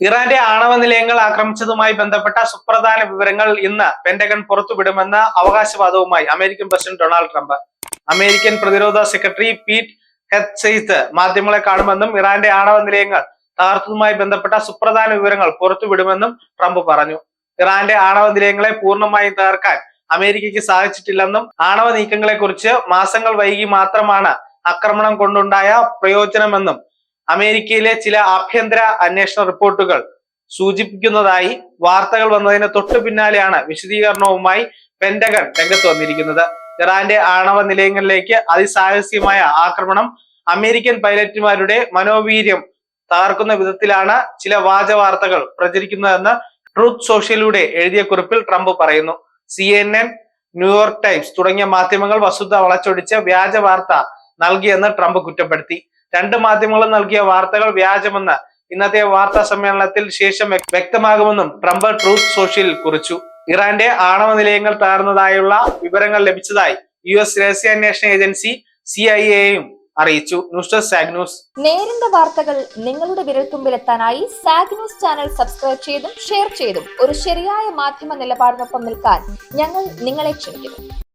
ഇറാന്റെ ആണവ നിലയങ്ങൾ ആക്രമിച്ചതുമായി ബന്ധപ്പെട്ട സുപ്രധാന വിവരങ്ങൾ ഇന്ന് പെന്റഗൺ പുറത്തുവിടുമെന്ന അവകാശവാദവുമായി American president Donald Trump. American പ്രതിരോധ സെക്രട്ടറി പീറ്റ് ഹെത്സെയ്ത്ത് മാധ്യമങ്ങളെ കാണുമെന്നും ഇറാന്റെ ആണവ നിലയങ്ങൾ തകർത്തതുമായി ബന്ധപ്പെട്ട സുപ്രധാന വിവരങ്ങൾ പുറത്തുവിടുമെന്നും ട്രംപ് പറഞ്ഞു. ഇറാന്റെ ആണവ നിലയങ്ങളെ പൂർണമായും തകർക്കാൻ അമേരിക്കയ്ക്ക് സാധിച്ചിട്ടില്ലെന്നും ആണവ നീക്കങ്ങളെക്കുറിച്ച് മാസങ്ങൾ വൈകി മാത്രമാണ് ആക്രമണം കൊണ്ടുണ്ടായ പ്രയോജനമെന്നും അമേരിക്കയിലെ ചില ആഭ്യന്തര അന്വേഷണ റിപ്പോർട്ടുകൾ സൂചിപ്പിക്കുന്നതായി വാർത്തകൾ വന്നതിന് തൊട്ടു പിന്നാലെയാണ് വിശദീകരണവുമായി പെന്റഗൺ രംഗത്ത് വന്നിരിക്കുന്നത്. ഇറാന്റെ ആണവ നിലയങ്ങളിലേക്ക് അതിസാഹസികമായ ആക്രമണം അമേരിക്കൻ പൈലറ്റുമാരുടെ മനോവീര്യം തകർക്കുന്ന വിധത്തിലാണ് ചില വാച വാർത്തകൾ പ്രചരിക്കുന്നതെന്ന് ട്രൂത്ത് സോഷ്യലിലൂടെ എഴുതിയ കുറിപ്പിൽ ട്രംപ് പറയുന്നു. C N N New York Times തുടങ്ങിയ മാധ്യമങ്ങൾ വസ്തുത വളച്ചൊടിച്ച് വ്യാജ വാർത്ത നൽകിയെന്ന് ട്രംപ് കുറ്റപ്പെടുത്തി. രണ്ട് മാധ്യമങ്ങളും നൽകിയ വാർത്തകൾ വ്യാജമെന്ന് ഇന്നത്തെ വാർത്താ സമ്മേളനത്തിൽ ശേഷം വ്യക്- വ്യക്തമാകുമെന്നും ട്രംപ് ട്രൂത്ത് സോഷ്യൽ കുറിച്ചു. ഇറാന്റെ ആണവ നിലയങ്ങൾ തകർന്നതായുള്ള വിവരങ്ങൾ ലഭിച്ചതായി യു എസ് രഹസ്യാന്വേഷണ ഏജൻസി സി ഐ എയും അറിയിച്ചു. News desk zag news. നേരിന്റെ വാർത്തകൾ നിങ്ങളുടെ വിരൽത്തുമ്പിലെത്താനായി സാഗ് ന്യൂസ് ചാനൽ സബ്സ്ക്രൈബ് ചെയ്തും ഷെയർ ചെയ്തും ഒരു ശരിയായ മാധ്യമ നിലപാടിനൊപ്പം നിൽക്കാൻ ഞങ്ങൾ നിങ്ങളെ ക്ഷണിക്കുന്നു.